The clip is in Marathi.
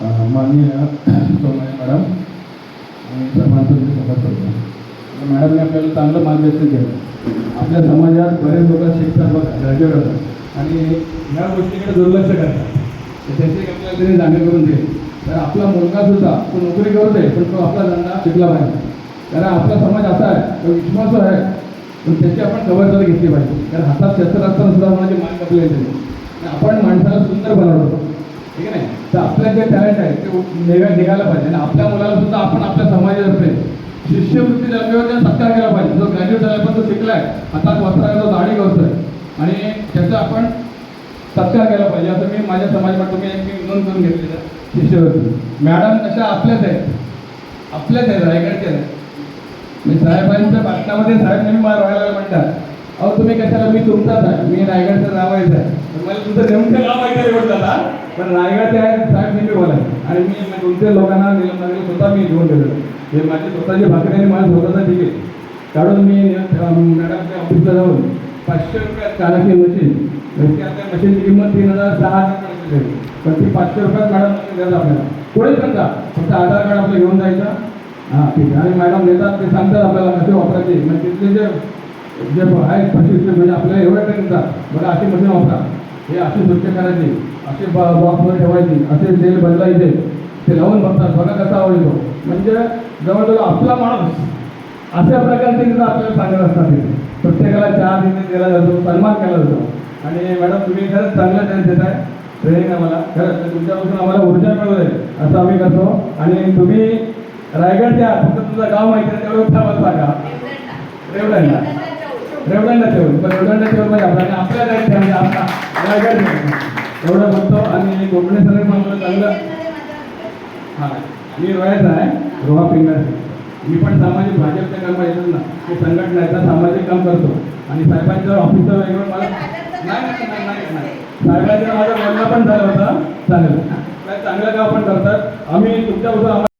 माननीय सोनाई मॅडम आणि सर्वांचं करतो. तर मॅडमने आपल्याला चांगलं मार्गदर्शन केलं आपल्या समाजात बरेच लोक शिकतात बघा ग्रॅज्युएट होतात. आणि ह्या गोष्टीकडे दुर्लक्ष करतात. तर त्याची आपल्याला तरी जाणीव करून देईल. तर आपला मुलगा सुद्धा तो नोकरी करतोय पण तो आपला धंदा शिकला पाहिजे. कारण आपला समाज असा आहे तो विश्वास आहे. पण त्याची आपण खबरदारी घेतली पाहिजे. कारण हातात शस्त्र असताना सुद्धा कोणाची मान कपलेली येते आणि आपण माणसाला सुंदर बनवतो. ठीक आहे नाही? तर आपलं जे टॅलेंट आहे ते निघा निघायला पाहिजे. आणि आपल्या मुलाला सुद्धा आपण आपल्या समाजातर्फे शिष्यवृत्ती जन्मेवर त्याचा सत्कार केला पाहिजे. जो ग्रॅज्युएट झाला पण तो शिकलाय हातात वस्त्राला आहे तो दाढी करतोय आणि त्याचा आपण सत्कार केला पाहिजे. असं मी माझ्या समाजामध्ये मी एक नोंद करून घेतलेलं शिष्यवृत्ती. मॅडम कशा आपल्याच आहेत. आपल्याच आहेत रायगडच्या आहेत. मी साहेबांच्या भाषणामध्ये साहेब नेहमी मला राहायला म्हणतात अहो तुम्ही कशाला मी तुमचाच आहे. मी रायगडचं नाव आहे साहेब. मला तुमचं नेमकं नाव ऐकायला पण रायगडचे आहेत साहेब नेहमी बोला आणि मी तुमच्या लोकांना निलंबनाकडे स्वतः मी घेऊन गेलो हे माझी स्वतःची भाकरी आणि माझ्या स्वतःचा तिकीट काढून मी मॅडमच्या ऑफिसला जाऊन पाचशे रुपयात काढायची मशीन त्या मशीनची किंमत तीन हजार सहा हजार पण ती पाचशे रुपयात मॅडम द्यायचं आपल्याला. पुढे पण जा फक्त आधार कार्ड आपलं घेऊन जायचं. हां ठीक आहे. आणि मॅडम देतात ते सांगतात आपल्याला कसे वापरायचे. म्हणजे तिथले जे जे आहेत म्हणजे आपल्याला एवढं टाईम देतात. बघा अशी मशीन वापरा. हे अशी स्वच्छ करायची. असे बॉक्समध्ये ठेवायची. असे जे बदलायचे ते लावून बघतात. बघा कसा आवडतो येतो म्हणजे जवळजवळ आपला माणूस अशा प्रकारचे तिथं आपल्याला सांगत असतात तिथे प्रत्येकाला चहा तिथे दिला जातो सन्मान केला जातो. आणि मॅडम तुम्ही खरंच चांगलं ट्रेन देत आहे. ट्रेनिंग आम्हाला. खरंच तुमच्यापासून आम्हाला ऊर्जा मिळू आहे असं आम्ही करतो. आणि तुम्ही रायगडच्या फक्त तुमचं गाव माहिती आहे तेवढं थांबत सांगा. रेवदंडा. रेवदंडा ठेवून पण रेवदंडा ठेवून म्हणजे आपला आपल्या रायगड म्हणजे आपला रायगड एवढं म्हणतो आणि कोकणी सर आम्हाला चांगलं. हां मी रोयाचा आहे रोहा पिंगर मी पण सामाजिक भाजपच्या कामात येतो ना. ते संघटना आहे तर सामाजिक काम करतो. आणि साहेबांच्या ऑफिसचं वेगळं मला नाही नाही नाही नाही साहेबांचं माझं बोलणं पण झालं होतं चालेल. चांगलं काम पण करतात. आम्ही तुमच्याबरोबर